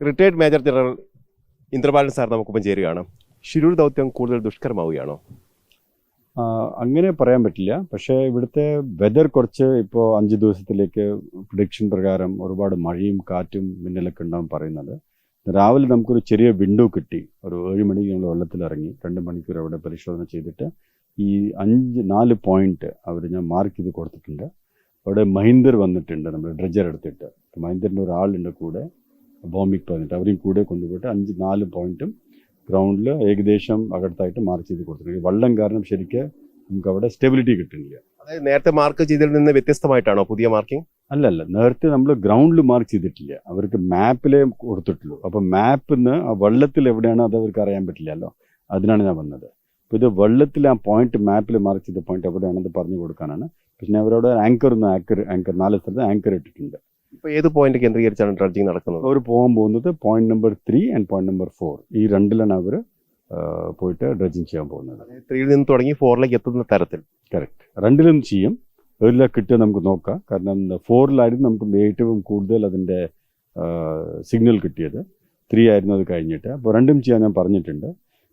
Retired major general Indrabalan sir നമുക്കൊപ്പം ചേരുകയാണ്. ഷിരൂർ ദൗത്യം കൂടുതൽ ദുഷ്കരമാവുകയാണോ? അങ്ങനെ പറയാൻ പറ്റില്ല. പക്ഷേ ഇവിടുത്തെ വെതർ കുറച്ച് ഇപ്പോൾ അഞ്ച് ദിവസത്തിലേക്ക് പ്രഡിക്ഷൻ പ്രകാരം ഒരുപാട് മഴയും കാറ്റും മിന്നലൊക്കെ ഉണ്ടാവും പറയുന്നത്. രാവിലെ നമുക്കൊരു ചെറിയ വിൻഡോ കിട്ടി. ഒരു ഏഴ് മണിക്ക് ഞങ്ങൾ വെള്ളത്തിൽ ഇറങ്ങി. രണ്ട് മണിക്കൂർ അവിടെ പരിശോധന ചെയ്തിട്ട് ഈ അഞ്ച് നാല് പോയിന്റ് അവർ ഞാൻ മാർക്ക് ചെയ്ത് കൊടുത്തിട്ടുണ്ട്. അവിടെ മഹീന്ദർ വന്നിട്ടുണ്ട് നമ്മൾ ഡ്രജർ എടുത്തിട്ട്. മഹീന്ദറിന്റെ ഒരാളുണ്ട് കൂടെ ബോംബിക്ക് പതിനെട്ട് അവരെയും കൂടെ കൊണ്ടുപോയിട്ട് അഞ്ച് നാല് പോയിന്റും ഗ്രൗണ്ടിൽ ഏകദേശം അകത്തായിട്ട് മാർക്ക് ചെയ്ത് കൊടുത്തിട്ടുണ്ട്. വള്ളം വെള്ളം കാരണം ശരിക്കും നമുക്ക് അവിടെ സ്റ്റെബിലിറ്റി കിട്ടുന്നില്ല. അതായത് നേരത്തെ മാർക്ക് ചെയ്തതിൽ നിന്ന് വ്യത്യസ്തമായിട്ടാണോ പുതിയ മാർക്കിംഗ് അല്ല അല്ല നേരത്തെ നമ്മൾ ഗ്രൗണ്ടിൽ മാർക്ക് ചെയ്തിട്ടില്ല. അവർക്ക് മാപ്പിലേ കൊടുത്തിട്ടുള്ളൂ. അപ്പോൾ മാപ്പിൽ നിന്ന് ആ വെള്ളത്തിൽ എവിടെയാണ് അത് അവർക്ക് അറിയാൻ പറ്റില്ലല്ലോ. അതിനാണ് ഞാൻ വന്നത്. അപ്പോൾ ഇത് വെള്ളത്തിൽ ആ പോയിന്റ് മാപ്പിൽ മാർക്ക് ചെയ്ത പോയിന്റ് എവിടെയാണെന്ന് പറഞ്ഞു കൊടുക്കാനാണ്. പിന്നെ അവരോട് ആങ്കർ ഒന്ന് ആങ്കർ ആങ്കർ നാല് സ്ഥലത്ത് ആങ്കർ ഇട്ടിട്ടുണ്ട്. ഇപ്പൊ ഏത് പോയിന്റ് കേന്ദ്രീകരിച്ചാണ് ഡ്രഡ്ജിങ് നടക്കുന്നത്? അവർ പോകാൻ പോകുന്നത് point number three and point number four ഈ രണ്ടിലാണ് അവർ പോയിട്ട് ഡ്രഡ്ജിങ് ചെയ്യാൻ പോകുന്നത്. ത്രീയിൽ നിന്ന് തുടങ്ങി ഫോറിലേക്ക് എത്തുന്ന തരത്തിൽ. കറക്റ്റ് രണ്ടിലും ചെയ്യും. ഏഴിലാ കിട്ടിയ നമുക്ക് നോക്കാം. കാരണം ഫോറിലായിരുന്നു നമുക്ക് ഏറ്റവും കൂടുതൽ അതിന്റെ സിഗ്നൽ കിട്ടിയത്. ത്രീ ആയിരുന്നു അത് കഴിഞ്ഞിട്ട്. അപ്പോൾ രണ്ടും ചെയ്യാൻ ഞാൻ പറഞ്ഞിട്ടുണ്ട്.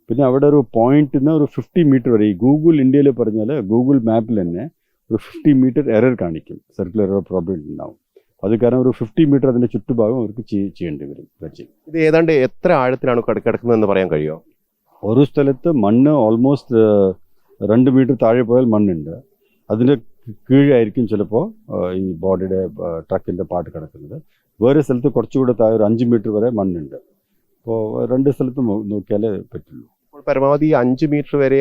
പിന്നെ അവിടെ ഒരു പോയിന്റിൽ നിന്ന് ഒരു ഫിഫ്റ്റി മീറ്റർ വരെ ഈ ഗൂഗിൾ ഇന്ത്യയിൽ പറഞ്ഞാൽ ഗൂഗിൾ മാപ്പിൽ തന്നെ ഒരു ഫിഫ്റ്റി മീറ്റർ എറർ കാണിക്കും. സർക്കുലർ എറർ പ്രോബ്ലം ഉണ്ടാവും. അത് കാരണം ഒരു ഫിഫ്റ്റി മീറ്റർ അതിന്റെ ചുറ്റുഭാഗം അവർക്ക് ചെയ്- ചെയ്യേണ്ടി വരും. വെച്ച്. ഇത് ഏതാണ്ട് എത്ര ആഴത്തിലാണ് കിട- കിടക്കുന്നതെന്ന് പറയാൻ കഴിയുമോ? ഒരു സ്ഥലത്ത് മണ്ണ് ഓൾമോസ്റ്റ് രണ്ട് മീറ്റർ താഴെ പോയാൽ മണ്ണുണ്ട്. അതിന്റെ കീഴായിരിക്കും ചിലപ്പോൾ ഈ ബോഡിയുടെ ട്രക്കിന്റെ പാട്ട് കിടക്കുന്നത്. വേറെ സ്ഥലത്ത് കുറച്ചുകൂടെ താഴെ ഒരു അഞ്ച് മീറ്റർ വരെ മണ്ണുണ്ട്. അപ്പോൾ രണ്ട് സ്ഥലത്തും നോക്കിയാലേ പറ്റുള്ളൂ. പരമാവധി അഞ്ച് മീറ്റർ വരെ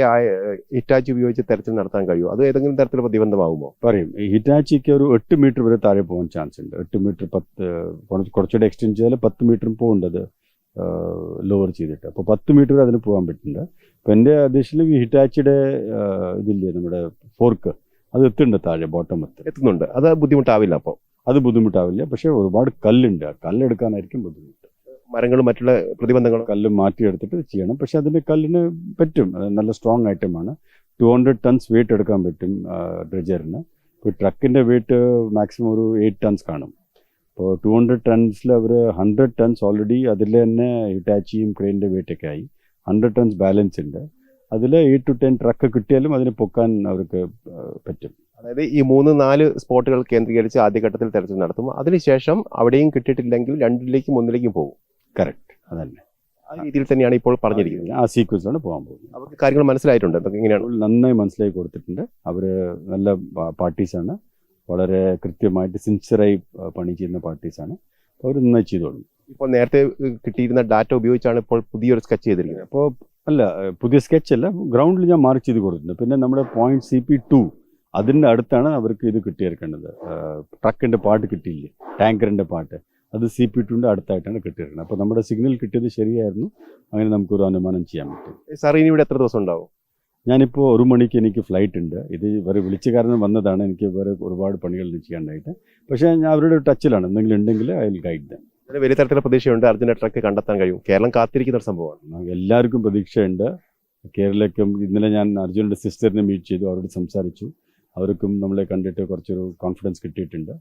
ഇറ്റാച്ച് ഉപയോഗിച്ച് തെരച്ചിൽ നടത്താൻ കഴിയുമോ അത് ഏതെങ്കിലും തരത്തിൽ പ്രതിബന്ധമാകുമോ പറയും. ഈ ഹിറ്റാച്ചിക്ക് ഒരു എട്ട് മീറ്റർ വരെ താഴെ പോകാൻ ചാൻസ് ഉണ്ട്. എട്ട് മീറ്റർ പത്ത് കുറച്ച് കുറച്ചുകൂടെ എക്സ്റ്റെൻഡ് ചെയ്താൽ പത്ത് മീറ്ററും പോകേണ്ടത് ലോവർ ചെയ്തിട്ട്. അപ്പോൾ പത്ത് മീറ്റർ വരെ അതിന് പോകാൻ പറ്റുന്നുണ്ട്. അപ്പോൾ എന്റെ അധ്യക്ഷത്തിൽ ഈ ഹിറ്റാച്ചിയുടെ ഇതില്ലേ നമ്മുടെ ഫോർക്ക് അത് എത്തുന്നുണ്ട് താഴെ ബോട്ടം എത്ത്. എത്തുന്നുണ്ട്. അത് ബുദ്ധിമുട്ടാവില്ല അപ്പോൾ അത് ബുദ്ധിമുട്ടാവില്ല. പക്ഷേ ഒരുപാട് കല്ലുണ്ട്. കല്ലെടുക്കാനായിരിക്കും ബുദ്ധിമുട്ട്. മരങ്ങളും മറ്റുള്ള പ്രതിബന്ധങ്ങളും കല്ല് മാറ്റിയെടുത്തിട്ട് ചെയ്യണം. പക്ഷെ അതിന് കല്ലിന് പറ്റും. നല്ല സ്ട്രോങ് ഐറ്റമാണ് ടു ഹൺഡ്രഡ് ടൺസ് വെയിറ്റ് എടുക്കാൻ പറ്റും ഡ്രജറിന് ഇപ്പോൾ ട്രക്കിന്റെ വെയിറ്റ് മാക്സിമം ഒരു എയ്റ്റ് ടൺസ് കാണും. അപ്പോൾ ടു ഹൺഡ്രഡ് ടൺസിൽ അവർ ഹൺഡ്രഡ് ടൺസ് ഓൾറെഡി അതിൽ തന്നെ ഹിറ്റാച്ചിയും ക്രെയിനിന്റെ വെയിറ്റൊക്കെ ആയി. ഹൺഡ്രഡ് ടൺസ് ബാലൻസ് ഉണ്ട്. അതിൽ എയ്റ്റ് ടു ടെൻ ട്രക്ക് കിട്ടിയാലും അതിന് പൊക്കാൻ അവർക്ക് പറ്റും. അതായത് ഈ മൂന്ന് നാല് സ്പോട്ടുകൾ കേന്ദ്രീകരിച്ച് ആദ്യഘട്ടത്തിൽ തെരച്ചിൽ നടത്തും. അതിനുശേഷം അവിടെയും കിട്ടിയിട്ടില്ലെങ്കിൽ രണ്ടിലേക്കും ഒന്നിലേക്കും പോകും. കറക്റ്റ് അതന്നെ. ആ രീതിയിൽ തന്നെയാണ് ഇപ്പോൾ പറഞ്ഞിരിക്കുന്നത്. ആ സീക്വൻസിലാണ് പോകാൻ പോകുന്നത്. അവർക്ക് കാര്യങ്ങൾ മനസ്സിലായിട്ടുണ്ട്. അതൊക്കെ ഇങ്ങനെയാണ്. നന്നായി മനസ്സിലാക്കി കൊടുത്തിട്ടുണ്ട്. അവർ നല്ല പാർട്ടീസാണ്. വളരെ കൃത്യമായിട്ട് സിൻസിയറായി പണി ചെയ്യുന്ന പാർട്ടീസാണ്. അവർ നന്നായി ചെയ്തോളും. ഇപ്പോൾ നേരത്തെ കിട്ടിയിരുന്ന ഡാറ്റ ഉപയോഗിച്ചാണ് ഇപ്പോൾ പുതിയൊരു സ്കെച്ച് ചെയ്തിരിക്കുന്നത്. അപ്പോൾ അല്ല പുതിയ സ്കെച്ച് അല്ല. ഗ്രൗണ്ടിൽ ഞാൻ മാർക്ക് ചെയ്ത് കൊടുത്തിട്ടുണ്ട്. പിന്നെ നമ്മുടെ പോയിന്റ് സി പി ടു അതിന്റെ അടുത്താണ് അവർക്ക് ഇത് കിട്ടിയിരിക്കേണ്ടത് ട്രക്കിന്റെ പാട്ട് കിട്ടിയില്ലേ? ടാങ്കറിന്റെ പാട്ട്. അത് സി പി ടുവിന്റെ അടുത്തായിട്ടാണ് കിട്ടിയിരിക്കുന്നത്. അപ്പോൾ നമ്മുടെ സിഗ്നൽ കിട്ടിയത് ശരിയായിരുന്നു. അങ്ങനെ നമുക്കൊരു അനുമാനം ചെയ്യാൻ പറ്റും. സാർ ഇനി ഇവിടെ എത്ര ദിവസം ഉണ്ടാവും? ഞാനിപ്പോൾ ഒരു മണിക്ക് എനിക്ക് ഫ്ലൈറ്റ് ഉണ്ട്. ഇത് വേറെ വിളിച്ച കാരണം വന്നതാണ്. എനിക്ക് വേറെ ഒരുപാട് പണികൾ ചെയ്യാണ്ടായിട്ട് പക്ഷേ ഞാൻ അവരുടെ ടച്ചിലാണ് എന്തെങ്കിലും ഉണ്ടെങ്കിൽ ഐ വിൽ ഗൈഡ് ദം വലിയ തരത്തിലുള്ള പ്രതീക്ഷയുണ്ട്. അർജുന ട്രക്ക് കണ്ടെത്താൻ കഴിയും. കേരളം കാത്തിരിക്കുന്ന ഒരു സംഭവമാണ്. എല്ലാവർക്കും പ്രതീക്ഷയുണ്ട്. കേരളക്കും ഇന്നലെ ഞാൻ അർജുനന്റെ സിസ്റ്ററിനെ മീറ്റ് ചെയ്തു. അവരോട് സംസാരിച്ചു. അവർക്കും നമ്മളെ കണ്ടിട്ട് കുറച്ചൊരു കോൺഫിഡൻസ് കിട്ടിയിട്ടുണ്ട്.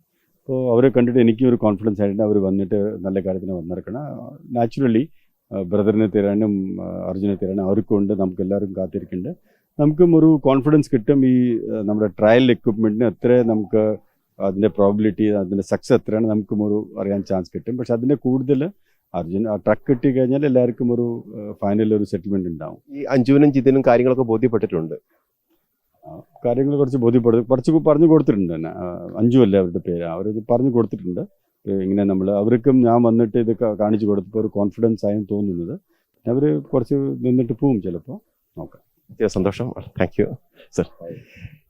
അപ്പോൾ അവരെ കണ്ടിട്ട് എനിക്കും ഒരു കോൺഫിഡൻസ് ആയിട്ടുണ്ട്. അവർ വന്നിട്ട് നല്ല കാര്യത്തിന് വന്നിരിക്കണം നാച്ചുറലി ബ്രദറിനെ തരാനും അർജുനെ തരാനും അവർക്കും ഉണ്ട് നമുക്ക് എല്ലാവരും കാത്തിരിക്കുന്നുണ്ട്. നമുക്കും ഒരു കോൺഫിഡൻസ് കിട്ടും ഈ നമ്മുടെ ട്രയൽ എക്യുപ്മെന്റിന് എത്ര നമുക്ക് അതിന്റെ പ്രോബിലിറ്റി അതിന്റെ സക്സസ് എത്രയാണ് നമുക്കും ഒരു അറിയാൻ ചാൻസ് കിട്ടും. പക്ഷെ അതിന്റെ കൂടുതൽ അർജുൻ ആ ട്രക്ക് കിട്ടി കഴിഞ്ഞാൽ എല്ലാവർക്കും ഒരു ഫൈനൽ ഒരു സെറ്റിൽമെന്റ് ഉണ്ടാവും. ഈ അഞ്ജുവിനും ജിതിനും കാര്യങ്ങളൊക്കെ ബോധ്യപ്പെട്ടിട്ടുണ്ട്. കാര്യങ്ങൾ കുറച്ച് ബോധ്യപ്പെടുത്തും കുറച്ച് പറഞ്ഞു കൊടുത്തിട്ടുണ്ട് തന്നെ അഞ്ചു അല്ലേ അവരുടെ പേര്? അവർ പറഞ്ഞു കൊടുത്തിട്ടുണ്ട്. ഇങ്ങനെ നമ്മൾ അവർക്കും ഞാൻ വന്നിട്ട് ഇത് കാണിച്ചു കൊടുത്തപ്പോൾ ഒരു കോൺഫിഡൻസ് ആയും തോന്നുന്നത്. അവർ കുറച്ച് നിന്നിട്ട് പോവും ചിലപ്പോൾ നോക്കാം. സന്തോഷം. താങ്ക് യു സർ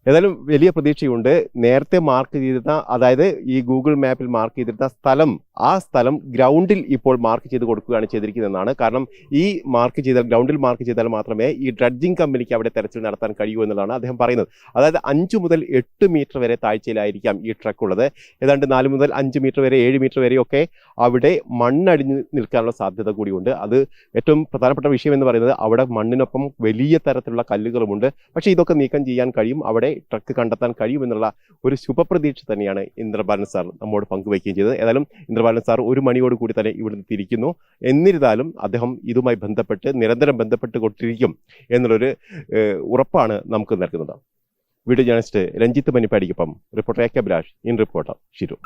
ഏതായാലും വലിയ പ്രതീക്ഷയുണ്ട്. നേരത്തെ മാർക്ക് ചെയ്തിരുന്ന അതായത് ഈ ഗൂഗിൾ മാപ്പിൽ മാർക്ക് ചെയ്തിരുന്ന സ്ഥലം ആ സ്ഥലം ഗ്രൗണ്ടിൽ ഇപ്പോൾ മാർക്ക് ചെയ്ത് കൊടുക്കുകയാണ് ചെയ്തിരിക്കുന്നതെന്നാണ്. കാരണം ഈ മാർക്ക് ചെയ്താൽ ഗ്രൗണ്ടിൽ മാർക്ക് ചെയ്താൽ മാത്രമേ ഈ ഡ്രഡ്ജിംഗ് കമ്പനിക്ക് അവിടെ തെരച്ചിൽ നടത്താൻ കഴിയൂ എന്നുള്ളതാണ് അദ്ദേഹം പറയുന്നത്. അതായത് അഞ്ച് മുതൽ എട്ട് മീറ്റർ വരെ താഴ്ചയിലായിരിക്കാം ഈ ട്രക്ക് ഉള്ളത്. ഏതാണ്ട് നാല് മുതൽ അഞ്ച് മീറ്റർ വരെ ഏഴ് മീറ്റർ വരെയൊക്കെ അവിടെ മണ്ണടിഞ്ഞ് നിൽക്കാനുള്ള സാധ്യത കൂടിയുണ്ട്. അത് ഏറ്റവും പ്രധാനപ്പെട്ട വിഷയം എന്ന് പറയുന്നത് അവിടെ മണ്ണിനൊപ്പം വലിയ തരത്തിലുള്ള കല്ലുകളുമുണ്ട്. പക്ഷേ ഇതൊക്കെ നീക്കം ചെയ്യാൻ കഴിയും. അവിടെ ട്രക്ക് കണ്ടെത്താൻ കഴിയുമെന്നുള്ള ഒരു ശുഭപ്രതീക്ഷ തന്നെയാണ് ഇന്ദ്രബാലൻ സാർ നമ്മോട് പങ്കുവയ്ക്കുകയും ചെയ്തത്. ഏതായാലും ഇന്ദ്രബാലൻ സാർ ഒരു മണിയോട് കൂടി തന്നെ ഇവിടുന്ന് തിരിക്കുന്നു. എന്നിരുന്നാലും അദ്ദേഹം ഇതുമായി ബന്ധപ്പെട്ട് നിരന്തരം ബന്ധപ്പെട്ട് കൊണ്ടിരിക്കും എന്നുള്ളൊരു ഉറപ്പാണ് നമുക്ക് നൽകുന്നത്. Video journalist Ranjith മനിപ്പാടിക്കൊപ്പം reporter A K Abhilash. In reporter Shirur.